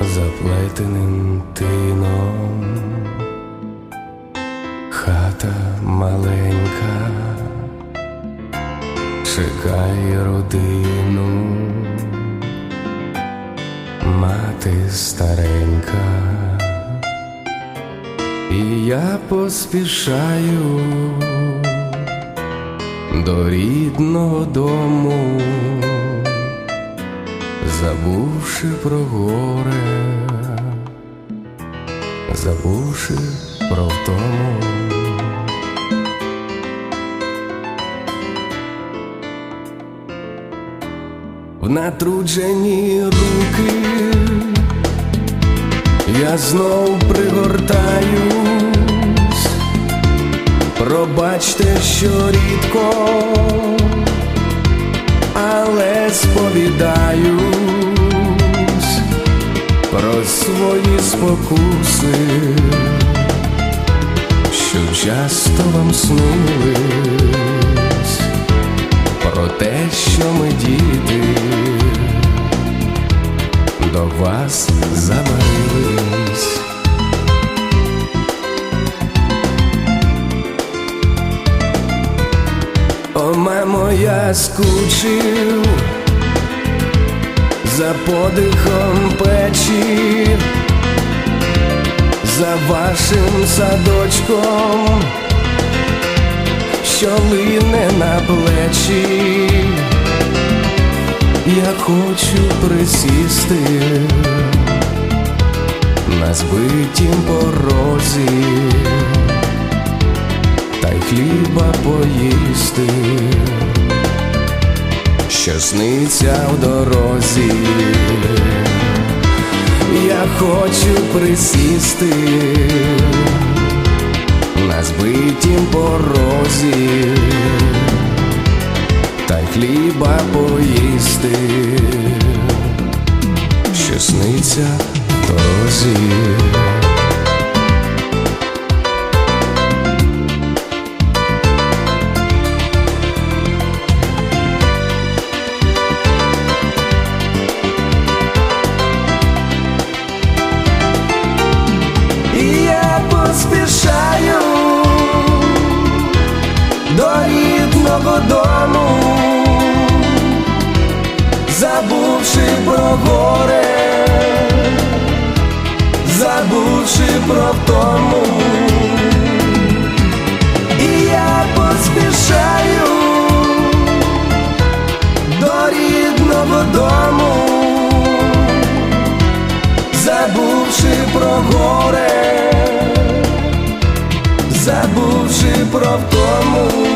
заплетеним тином, хата маленька, чекає родину, мати старенька, і я поспішаю до рідного дому забувши про горе, забувши про втому. В натруджені руки я знов пригортаюсь, пробачте, що рідко але сповідаюсь про свої спокуси, що часто вам снились, про те, що ми діти до вас замарились. О, мамо, я скучив за подихом печі, за вашим садочком, що лине на плечі, я хочу присісти на збитім порозі та хліба поїсти, що сниться в дорозі, я хочу присісти. На збитім порозі, та й хліба поїсти, що сниться в дорозі. Поспішаю до рідного дому, забувши про горе, забувши про втому. І я поспішаю до рідного дому забувши про горе, про втому.